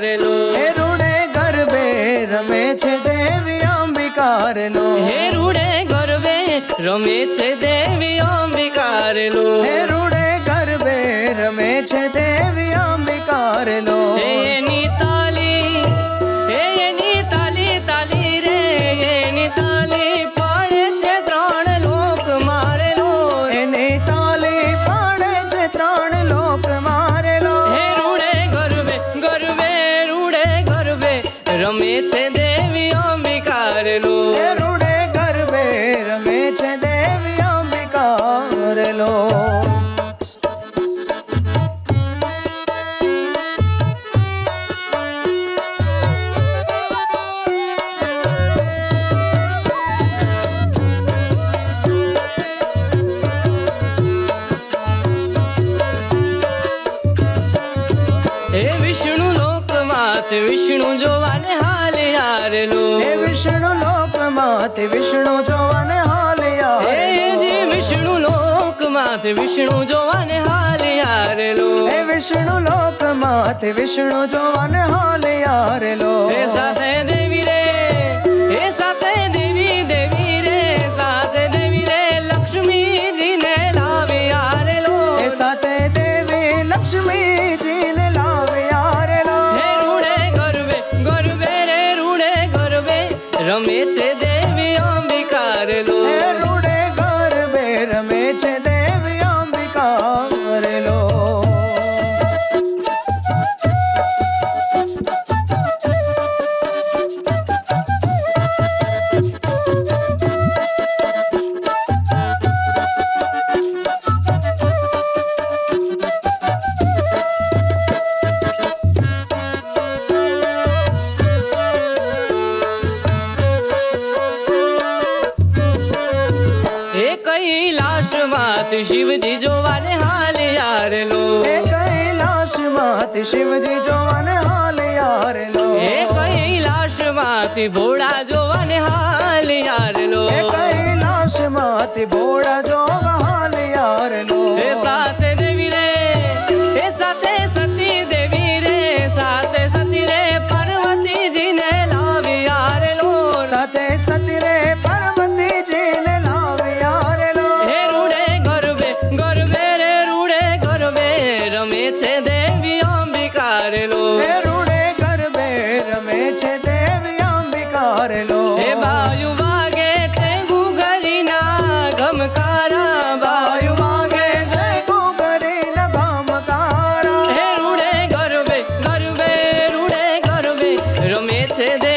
ધારેલો હે રૂડે ગરબે રમે છે દેવી અંબિકારેલો. હે રૂડે ગરબે રમે છે દેવી અંબિકારેલો. હે રૂડે લોકમાત વિષ્ણુ જોવાને હાલ હારેલો હે વિષ્ણુ લોકમાંથી વિષ્ણુ જોવાને હાલ યારેલો જી વિષ્ણુ લોકમાત વિષ્ણુ જોવાને હાલ હારેલો હે વિષ્ણુ લોકમાંથી વિષ્ણુ જોવાને હાલ યારેલો હે સાથે દેવી રે હે સાથે દેવી દેવી રે સાથે દેવી રે લક્ષ્મીજીને લાવી હારેલો હે સાથે દેવી લક્ષ્મીજીને હે માત શિવજી જોવાને હાલ હારેલો હે માત શિવજી જોવાને હાલ એ હે માત ભોળા જોવાને હાલ હારેલો હે માત ભોળા જોવા રમે છે દેવી અંબિકારેલો હે રૂડે ગરબે રમે છે દેવી અંબિકારેલો હે બાયુ વાગે છે ગુગરીના ગમકારા. બાયુ વાગે છે ઘૂઘરીના ગામકારા. હે રૂડે ગરબે ગરબે રૂડે ગરબે રમે છે દે